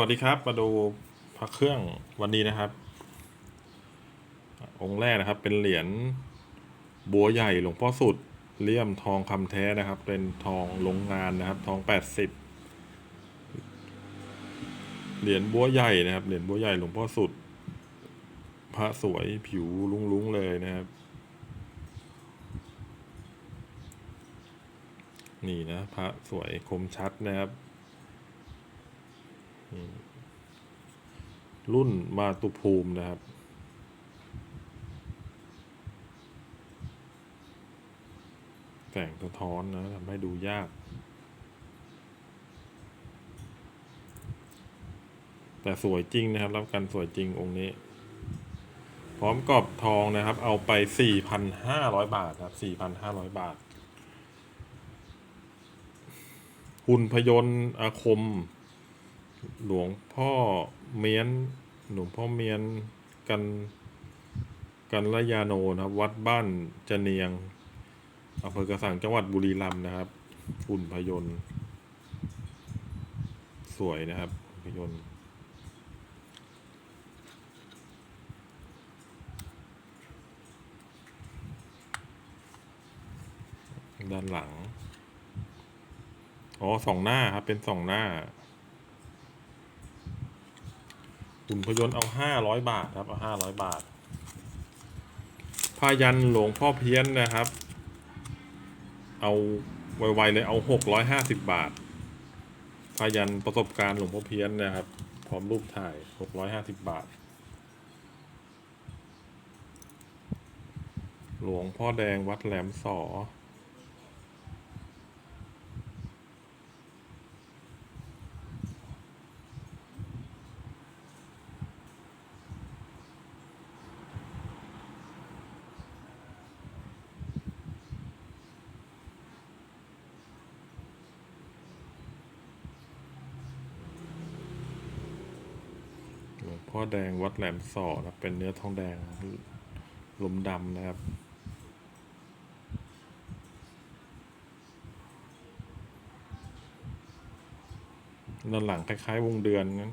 วัสดีครับ มาดูพระเครื่องวันนี้นะครับ องค์แรกนะครับ เป็นเหรียญบัวใหญ่หลวงพ่อสุดเลี่ยมทองคำแท้นะครับ เป็นทองลงงานนะครับ ทองแปดสิบเหรียญบัวใหญ่นะครับ เหรียญบัวใหญ่หลวงพ่อสุด พระสวยผิวลุ้งๆเลยนะครับ นี่นะ พระสวยคมชัดนะครับ รุ่นมาตุภูมินะครับ แต่งสะท้อนนะทำให้ดูยาก แต่สวยจริงนะครับ รับกันสวยจริงองค์นี้ พร้อมกรอบทองนะครับ เอาไป 4,500 บาทครับ 4,500 บาทหุ่นพยนต์อาคม หลวงพ่อเมียนหลวงพ่อเมียนกันกันระยาโนนะครับ วัดบ้านจเนียงอำเภอกระสังจังหวัดบุรีรัมย์นะครับหุ่นพยนต์สวยนะครับพยนต์ด้านหลัง อ๋อสองหน้าครับ เป็นสองหน้า หุ่นพยนต์เอาห้าร้อยบาทครับ เอาห้าร้อยบาทพายันหลวงพ่อเพี้ยนนะครับ เอาไวๆเลยเอาหกร้อยห้าสิบบาทพายันประสบการณ์หลวงพ่อเพี้ยนนะครับ พร้อมรูปถ่ายหกร้อยห้าสิบบาท หลวงพ่อแดงวัดแหลมสอ พ่อแดงวัดแหลมสอนะครับเป็นเนื้อทองแดงลมดำนะครับ ด้านหลังคล้าย ๆ วงเดือนนั้น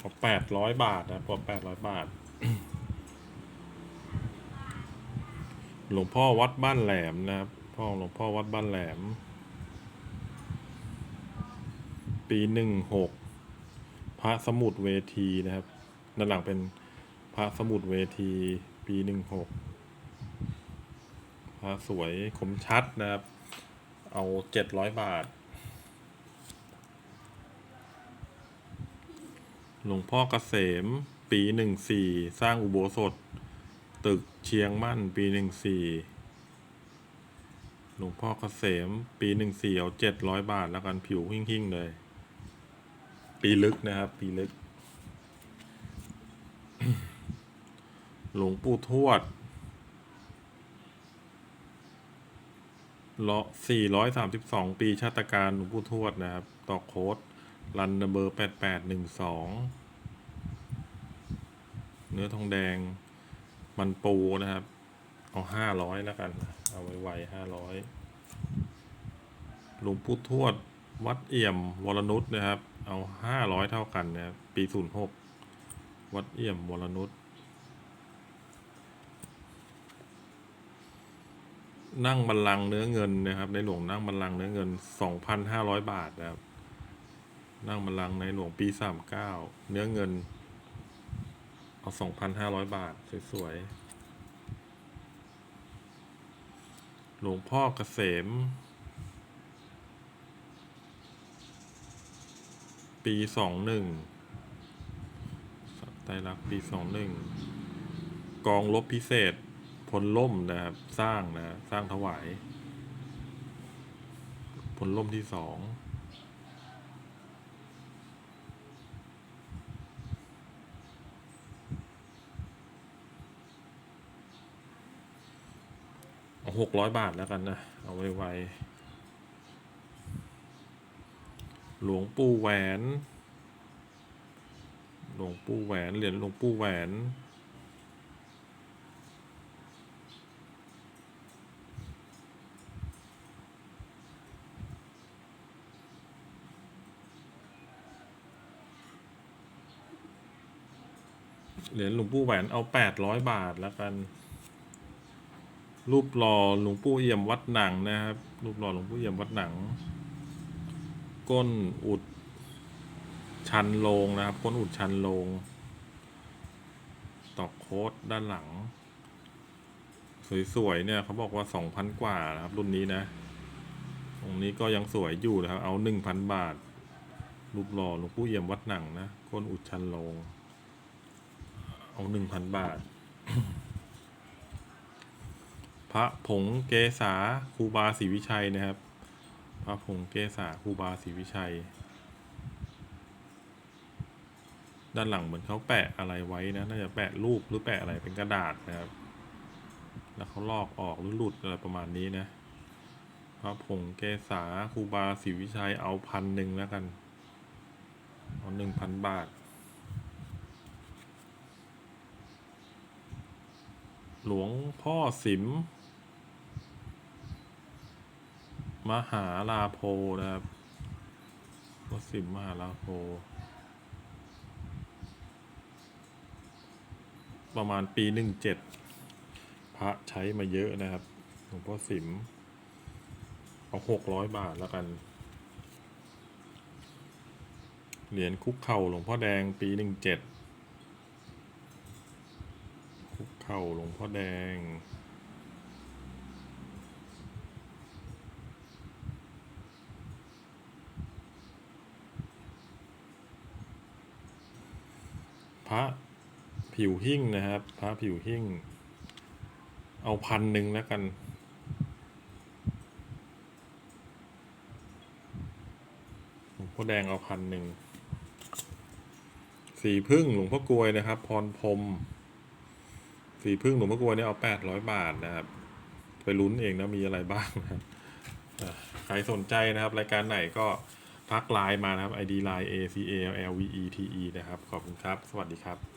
พอแปดร้อยบาทนะพอแปดร้อยบาท หลวงพ่อวัดบ้านแหลมนะครับ พ่อหลวงพ่อวัดบ้านแหลม ปีหนึ่งหกพระสมุดเวทีนะครับ ด้านหลังเป็นพระสมุดเวที ปีหนึ่งหกพระสวยคมชัดนะครับ เอาเจ็ดร้อยบาท หลวงพ่อเกษม ปีหนึ่งสี่สร้างอุโบสถ ตึกเชียงมั่น ปีหนึ่งสี่หลวงพ่อเกษม ปีหนึ่งสี่เอาเจ็ดร้อยบาทแล้วกันผิวหิ่งๆเลย ปีลึกนะครับ ปีลึก หลวงปู่ทวดเลาะ432 ปีชาตการหลวงปู่ทวดนะครับ ต่อโค้ดรันเบอร์ 8812 เนื้อทองแดงมันปูนะครับ เอาห้าร้อยแล้วกัน เอาไว้ไวห้าร้อยหลวงปู่ทวด วัดเอี่ยมวรนุชนะครับ เอาห้าร้อยเท่ากันนะครับปีศูนย์หกวัดเอี่ยมวรนุชนั่งบัลลังก์เนื้อเงินนะครับ ในหลวงนั่งบัลลังก์เนื้อเงินสองพันห้าร้อยบาทนะครับ นั่งบัลลังก์ในหลวงปีสามเก้าเนื้อเงิน เอาสองพันห้าร้อยบาท สวยๆหลวงพ่อเกษม ปีสองหนึ่งไตรลักษณ์ปีสองหนึ่งกองลบพิเศษพลล่มนะครับ สร้างนะสร้างถวายพลล่มที่สองเอาหกร้อยบาทแล้วกันนะ เอาไว้ไว หลวงปู่แหวน หลวงปู่แหวน เหรียญหลวงปู่แหวน เหรียญหลวงปู่แหวนเอาแปดร้อยบาทแล้วกัน รูปหล่อหลวงปู่เอี่ยมวัดหนังนะครับ รูปหล่อหลวงปู่เอี่ยมวัดหนัง ก้นอุดชันลงนะครับ ก้นอุดชันลง ตอกโค้ดด้านหลัง สวยๆเนี่ยเขาบอกว่าสองพันกว่านะครับ รุ่นนี้นะ ตรงนี้ก็ยังสวยอยู่นะครับ เอาหนึ่งพันบาท รูปหล่อหลวงปู่เอี่ยมวัดหนังนะก้นอุดชันลง เอาหนึ่งพันบาท พระผงเกษาครูบาศรีวิชัยนะครับ พระผงเกษาครูบาศรีวิชัย ด้านหลังเหมือนเขาแปะอะไรไว้นะ น่าจะแปะรูปหรือแปะอะไรเป็นกระดาษนะครับ แล้วเขาลอกออกหรือหลุดอะไรประมาณนี้นะ พระผงเกษาครูบาศรีวิชัยเอาพันหนึ่งแล้วกัน เอาหนึ่งพันบาทหลวงพ่อสิม มหาลาโพนะครับพ่อสิมมหาลาโพ ประมาณปีหนึ่งเจ็ดพระใช้มาเยอะนะครับหลวงพ่อสิมเอาหกร้อยบาทแล้วกัน เหรียญคุกเข่าหลวงพ่อแดงปีหนึ่งเจ็ดคุกเข่าหลวงพ่อแดง พระผิวหิ้งนะครับ พระผิวหิ้งเอาพันหนึ่งแล้วกัน หลวงพ่อแดงเอาพันหนึ่ง สีพึ่งหลวงพ่อกลวยนะครับ พรพรม สีพึ่งหลวงพ่อกลวยเนี่ยเอาแปดร้อยบาทนะครับ ไปลุ้นเองนะมีอะไรบ้างนะครับอะใครสนใจนะครับ รายการไหนก็ ทักไลน์มานะครับ ID line A C A L V E T E นะครับ ขอบคุณครับ สวัสดีครับ